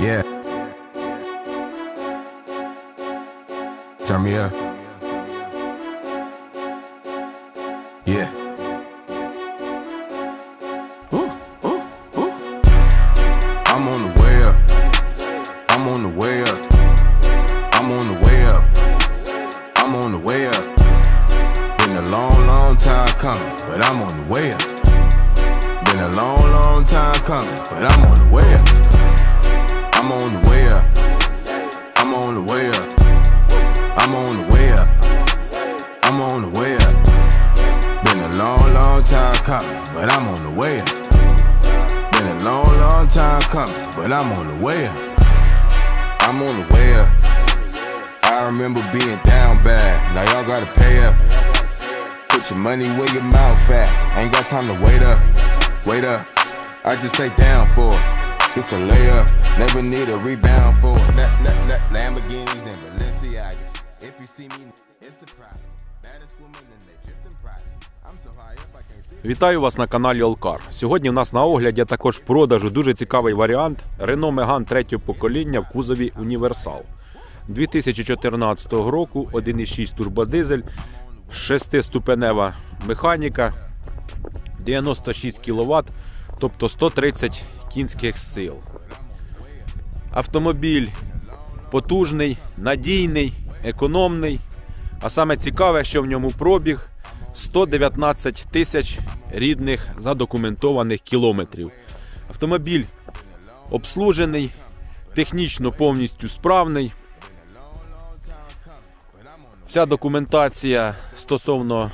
Yeah. Turn me up. Yeah. Ooh, ooh, ooh. I'm on the I'm on the way up. Been a long, long time coming, but I'm on the way up. Been a long, long time coming, but I'm on the way up. I'm on the way up. I remember being down bad. Now y'all gotta pay up. Put your money where your mouth at. Ain't got time to wait up. Wait up. I just stay down for it. It's a layup. Never need a rebound for it. La- la- la- Lamborghinis and Balenciagas. If you see me, it's a pride. Вітаю вас на каналі Олкар. Сьогодні у нас на огляді також продажу дуже цікавий варіант Renault Megane третього покоління в кузові Універсал. 2014 року 1,6 турбодизель, 6-ступенева механіка, 96 кВт, тобто 130 кінських сил. Автомобіль потужний, надійний, економний. А саме цікаве, що в ньому пробіг 119 тисяч рідних задокументованих кілометрів. Автомобіль обслужений, технічно повністю справний. Вся документація стосовно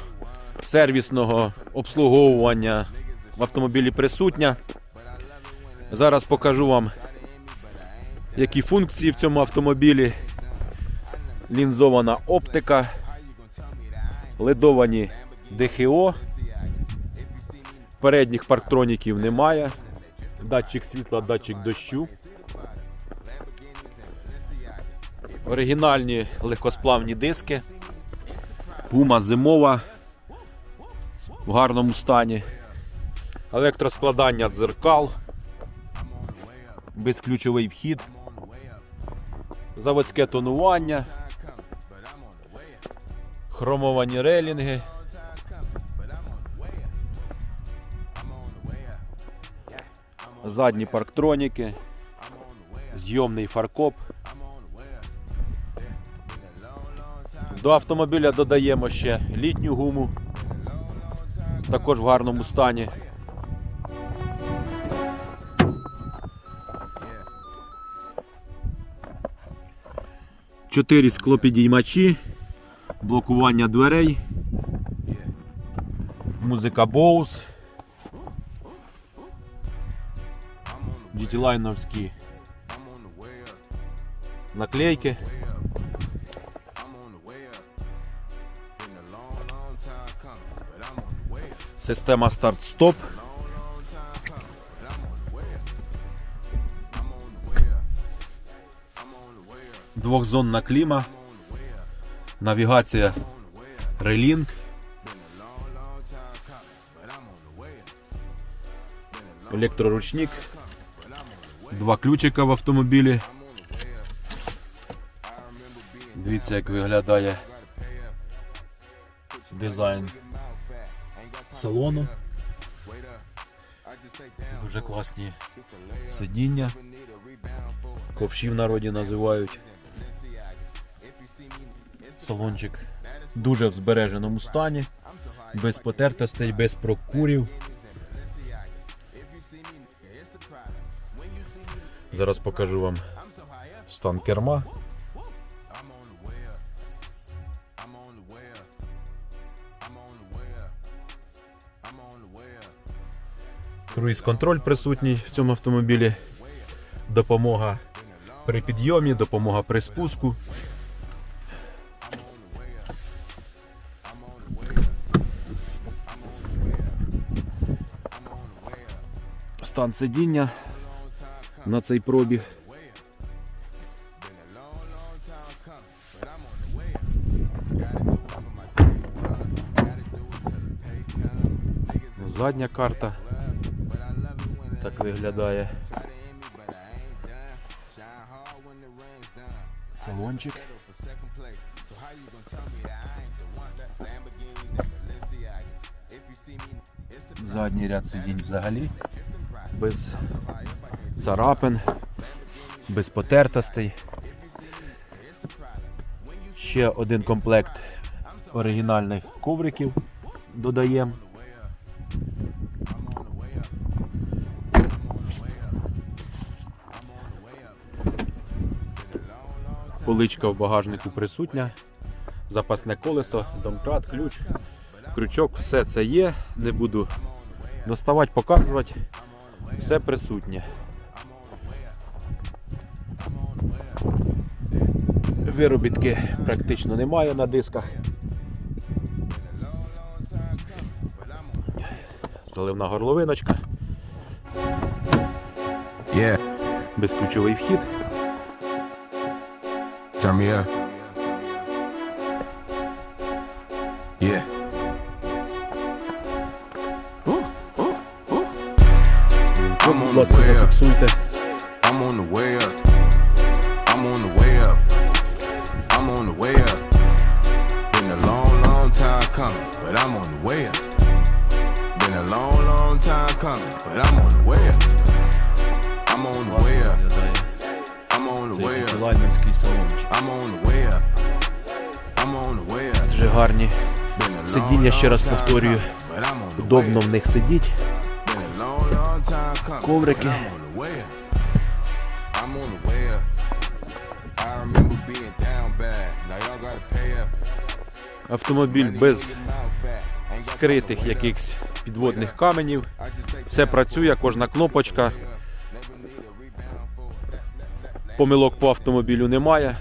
сервісного обслуговування в автомобілі присутня. Зараз покажу вам, які функції в цьому автомобілі. Лінзована оптика, ледовані ДХО. Передніх парктроніків немає. Датчик світла, датчик дощу. Оригінальні легкосплавні диски. Гума зимова в гарному стані. Електроскладання дзеркал. Безключовий вхід. Заводське тонування. Хромовані релінги. Задні парктроніки. Зйомний фаркоп. До автомобіля додаємо ще літню гуму. Також в гарному стані. Чотири склопідіймачі, блокування дверей, музика Bose, дітілайновські наклейки. Система старт-стоп. Двохзонна кліма. Навігація Relink. Електроручник. Два ключика в автомобілі. Дивіться, як виглядає дизайн салону. Дуже класні сидіння. Ковші в народі називають. Салончик дуже в збереженому стані, без потертостей, без прокурів. Зараз покажу вам стан керма. Up. Круїз-контроль присутній в цьому автомобілі. Допомога при підйомі, допомога при спуску. Стан сидіння на цей пробіг. Задня карта. Так виглядає. Салончик. Задній ряд сидінь взагалі без царапин, без потертостей. Ще один комплект оригінальних ковриків додаємо. Поличка в багажнику присутня, запасне колесо, домкрат, ключ, крючок, все це є. Не буду доставати, показувати. Все присутнє. Виробітки практично немає на дисках. Заливна горловиночка, Yeah, безключовий вхід. turn me Будь ласка, зафіксуйте. I'm on the way up. I'm on the way up. I'm on the way up. Been a long, long time coming, but I'm on the way up. Been a long, long time coming, but I'm on the way up. I'm on the way up. I'm on the way up. I'm on the way up. I'm on the way up. Дуже гарні. Сидіння, ще раз повторюю, Удобно в них сидіть. Коврики. Автомобіль без скритих якихось підводних каменів. Все працює, кожна кнопочка. Помилок по автомобілю немає.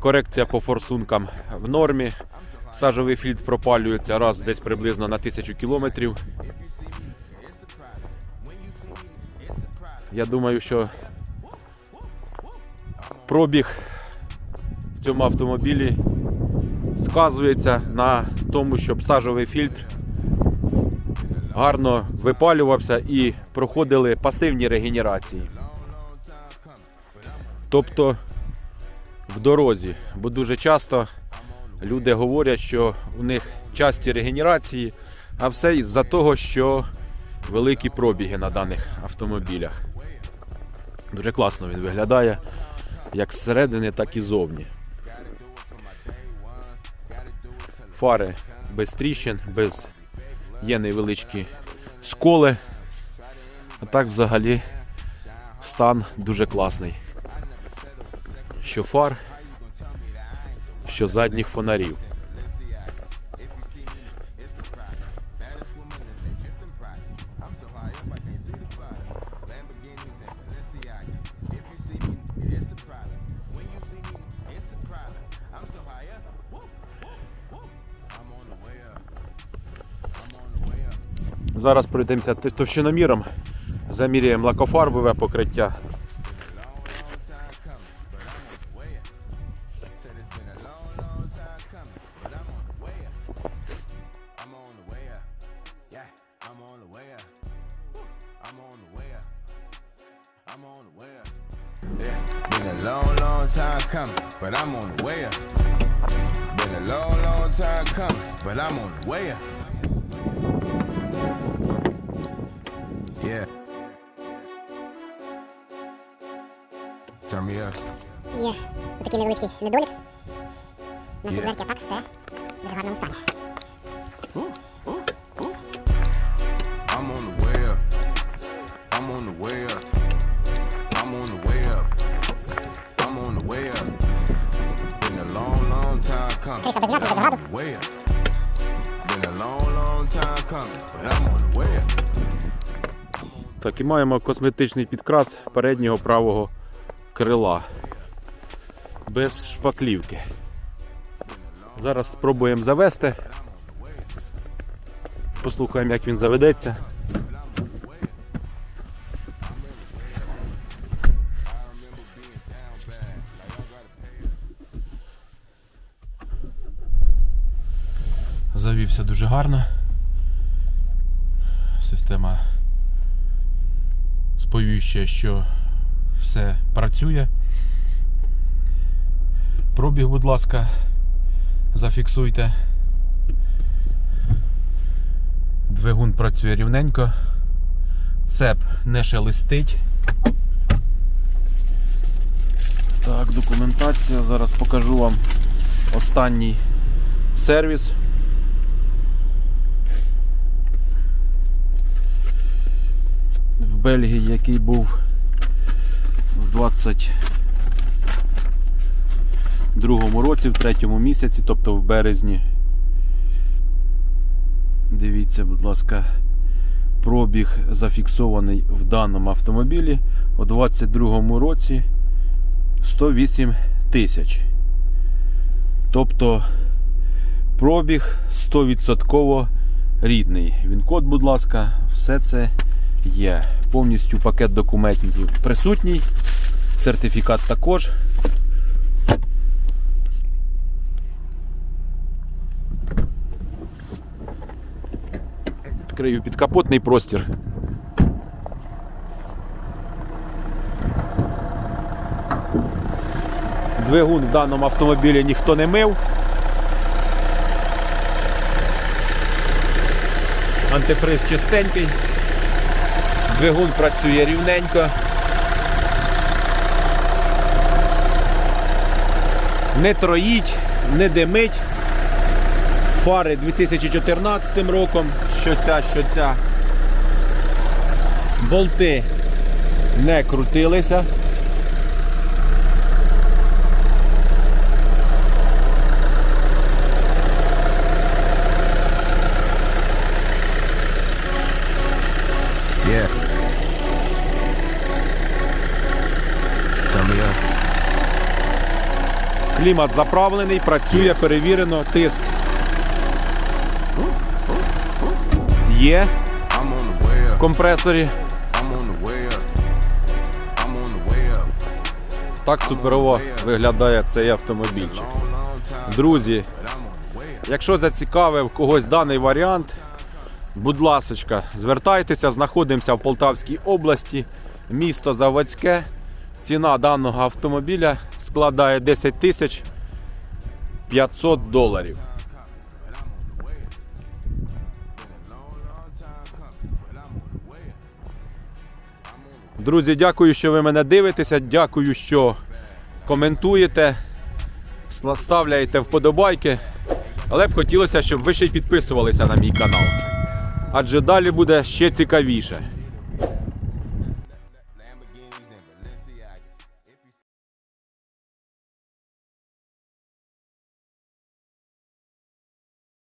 Корекція по форсункам в нормі. Сажовий фільтр пропалюється раз десь приблизно на тисячу кілометрів. Я думаю, що пробіг в цьому автомобілі сказується на тому, щоб сажовий фільтр гарно випалювався і проходили пасивні регенерації. Тобто в дорозі, бо дуже часто люди говорять, що у них часті регенерації, а все із-за того, що великі пробіги на даних автомобілях. Дуже класно він виглядає, як зсередини, так і зовні. Фари без тріщин, без є невеличкі сколи. А так взагалі стан дуже класний. Що фар, що задніх фонарів. Been a long, long time coming, but I'm on the way up. Yeah. Turn me up. Є такий невеличкий недолік. На ці дверки, а так все в дуже гарному стані. I'm on the way up. I'm on the way up. I'm on the way up. I'm on the way up. Been a long, long time coming. Криша без but м'яса, без I'm on граду. the way up. Been a long, long time coming, but I'm on the way up. Так, і маємо косметичний підкрас переднього правого крила без шпаклівки. Зараз спробуємо завести. Послухаємо, як він заведеться. Завівся дуже гарно. Система сповіщує, що все працює. Пробіг, будь ласка, зафіксуйте. Двигун працює рівненько. Цеп не шелестить. Так, документація. Зараз покажу вам останній сервіс. Бельгії, який був в 22 році, в третьому місяці, тобто в березні. Дивіться, будь ласка, пробіг зафіксований в даному автомобілі у 22 році 108 тисяч. Тобто пробіг 100% рідний. Він код, будь ласка, все це є. Повністю пакет документів присутній. Сертифікат також. Відкрию підкапотний простір. Двигун в даному автомобілі ніхто не мив. Антифриз чистенький. Двигун працює рівненько. Не троїть, не димить. Фари 2014 роком. Що ця, що ця. Болти не крутилися. Yeah. Tell me up. Клімат заправлений, працює, перевірено, тиск. Є в компресорі. Так суперово виглядає цей автомобільчик. Друзі, якщо зацікавив когось даний варіант, будь ласочка, звертайтеся, знаходимося в Полтавській області, місто Заводське. Ціна даного автомобіля складає 10 тисяч 500 доларів. Друзі, дякую, що ви мене дивитеся. Дякую, що коментуєте, ставляєте вподобайки. Але б хотілося, щоб ви ще й підписувалися на мій канал. Адже далі буде ще цікавіше.